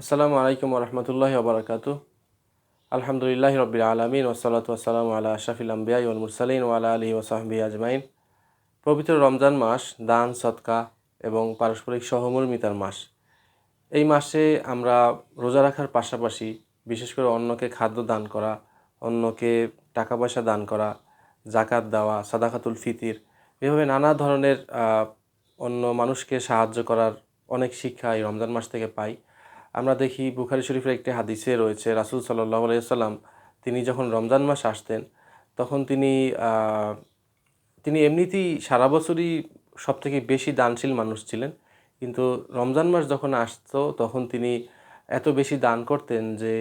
আসসালামু আলাইকুম রহমতুল্লাহ ওবরাকাতু আলহামদুলিল্লাহ রবিল আলমিন ওসলাত ওসালাম আলা আশাফিল আম্বিয়া ওল মুরসালিন ওয়ালা আলী ওসাহবি আজমাইন। পবিত্র রমজান মাস, দান সৎকা এবং পারস্পরিক সহমর্মিতার মাস। এই মাসে আমরা রোজা রাখার পাশাপাশি বিশেষ করে অন্যকে খাদ্য দান করা, অন্যকে টাকা পয়সা দান করা জাকাত দেওয়া, সাদাকাতুল ফিতির, এভাবে নানা ধরনের অন্য মানুষকে সাহায্য করার অনেক শিক্ষা এই রমজান মাস থেকে পাই। আমরা দেখি বুখারি শরীফের একটি হাদিসে রয়েছে, রাসুল সাল্লাহ আলাইসাল্লাম তিনি যখন রমজান মাস আসতেন, তখন তিনি তিনি এমনিতেই সারা বছরই সব থেকে বেশি দানশীল মানুষ ছিলেন। কিন্তু রমজান মাস যখন আসতো, তখন তিনি এত বেশি দান করতেন যে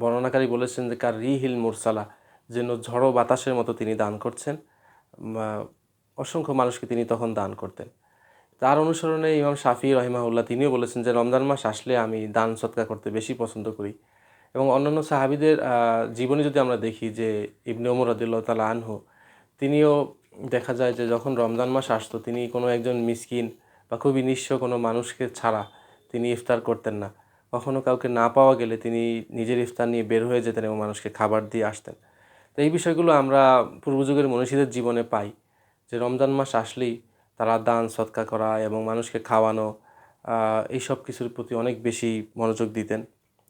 বর্ণনাকারী বলেছেন যে, কার রিহিল মুরসালা যেন ঝড়ো বাতাসের মতো তিনি দান করছেন। অসংখ্য মানুষকে তিনি তখন দান করতেন। তার অনুসরণে ইমাম শাফি রহিমাউল্লাহ তিনিও বলেছেন যে রমজান মাস আসলে আমি দান সৎকার করতে বেশি পছন্দ করি। এবং অন্যান্য সাহাবিদের জীবনে যদি আমরা দেখি যে ইবনে ওমর রদুল্লাহ তালা আনহু, তিনিও দেখা যায় যে যখন রমজান মাস আসতো তিনি কোনো একজন মিসকিন বা খুবই নিঃস্ব কোনো মানুষকে ছাড়া তিনি ইফতার করতেন না। কখনো কাউকে না পাওয়া গেলে তিনি নিজের ইফতার নিয়ে বের হয়ে যেতেন এবং মানুষকে খাবার দিয়ে আসতেন। তো এই বিষয়গুলো আমরা পূর্বযুগের মনীষীদের জীবনে পাই যে রমজান মাস আসলেই তারা দান সৎকা করা এবং মানুষকে খাওয়ানো এইসব কিছুর প্রতি অনেক বেশি মনোযোগ দিতেন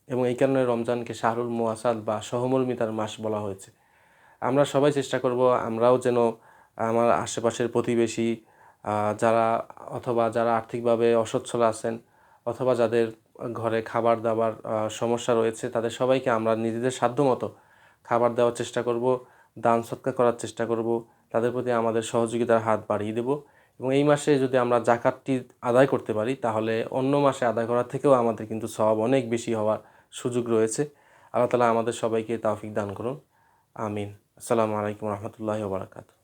এবং এই কারণে রমজানকে শাহরুল মোয়াসাদ বা সহমর্মিতার মাস বলা হয়েছে। আমরা সবাই চেষ্টা করব আমরাও যেন আমার আশেপাশের প্রতিবেশী যারা অথবা যারা আর্থিকভাবে অসচ্ছল আছেন অথবা যাদের ঘরে খাবার দাবার সমস্যা রয়েছে, তাদের সবাইকে আমরা নিজেদের সাধ্যমতো খাবার দেওয়ার চেষ্টা করব, দান, সৎকার করার চেষ্টা করব। তাদের প্রতি আমাদের সহযোগিতার হাত বাড়িয়ে দেব এবং এই মাসে যদি আমরা জাকাতটি আদায় করতে পারি, তাহলে অন্য মাসে আদায় করার থেকেও আমাদের কিন্তু সব অনেক বেশি হওয়ার সুযোগ রয়েছে। আল্লাহ তালা আমাদের সবাইকে তাওফিক দান করুন। আমিন। আসসালামু আলাইকুম রহমতুল্লাহ বারাকাতু